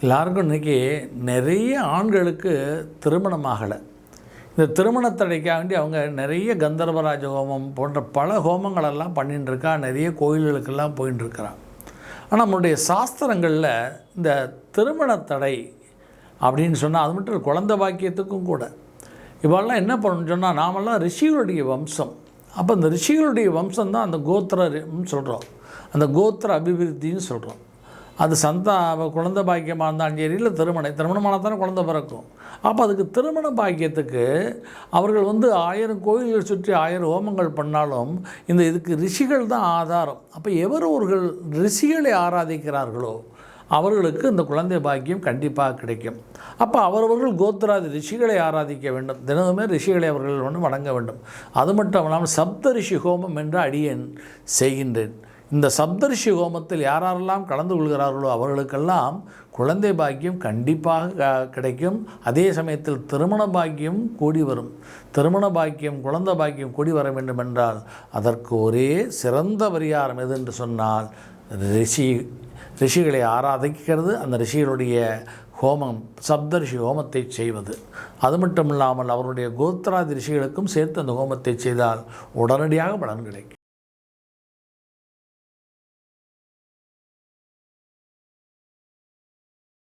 எல்லாருக்கும் இன்றைக்கி நிறைய ஆண்களுக்கு திருமணம் ஆகலை இந்த திருமணத்தடைக்காக வேண்டி அவங்க நிறைய கந்தர்வராஜ ஹோமம் போன்ற பல ஹோமங்களெல்லாம் பண்ணிட்டுருக்கா நிறைய கோயில்களுக்கெல்லாம் போயின்ட்டுருக்கிறான் ஆனால் நம்மளுடைய சாஸ்திரங்களில் இந்த திருமணத்தடை அப்படின்னு சொன்னால் அது மட்டும் இல்ல, குழந்தை பாக்கியத்துக்கும் கூட. இவெல்லாம் என்ன பண்ணணும்னு சொன்னால் நாமெல்லாம் ரிஷிகளுடைய வம்சம். அப்போ இந்த ரிஷிகளுடைய வம்சம் தான் அந்த கோத்திரம்னு சொல்கிறோம் அந்த கோத்திர அபிவிருத்தின்னு சொல்கிறோம் அது சந்தா குழந்தை பாக்கியமாக இருந்தாலும் சரி இல்லை திருமணம். திருமணமானால் தானே குழந்தை பிறக்கும். அப்போ அதுக்கு திருமண பாக்கியத்துக்கு அவர்கள் வந்து ஆயிரம் கோயில்கள் சுற்றி ஆயிரம் ஹோமங்கள் பண்ணாலும் இந்த இதுக்கு ரிஷிகள் தான் ஆதாரம். அப்போ எவர் ஒருவர் ரிஷிகளை ஆராதிக்கிறார்களோ அவர்களுக்கு இந்த குழந்தை பாக்கியம் கண்டிப்பாக கிடைக்கும். அப்போ அவரவர்கள் கோத்ராதி ரிஷிகளை ஆராதிக்க வேண்டும். தினமுமே ரிஷிகளை அவர்கள் வந்து வணங்க வேண்டும். அது மட்டும் இல்லாமல் சப்த ரிஷி ஹோமம் என்று அடியேன் செய்கின்றேன். இந்த சப்தரிஷி ஹோமத்தில் யாரெல்லாம் கலந்து கொள்கிறார்களோ அவர்களுக்கெல்லாம் குழந்தை பாக்கியம் கண்டிப்பாக க- கிடைக்கும். அதே சமயத்தில் திருமண பாக்கியம் கூடி வரும். திருமண பாக்கியம் குழந்தை பாக்கியம் கூடி வர வேண்டும் என்றால் அதற்கு ஒரே சிறந்த பரிகாரம் எது என்று சொன்னால் ரிஷி ரிஷிகளை ஆராதிக்கிறது. அந்த ரிஷிகளுடைய ஹோமம் சப்தரிஷி ஹோமத்தை செய்வது. அது மட்டும் இல்லாமல் அவருடைய கோத்ராதி ரிஷிகளுக்கும் சேர்த்து அந்த ஹோமத்தை செய்தால் உடனடியாக பலன் கிடைக்கும்.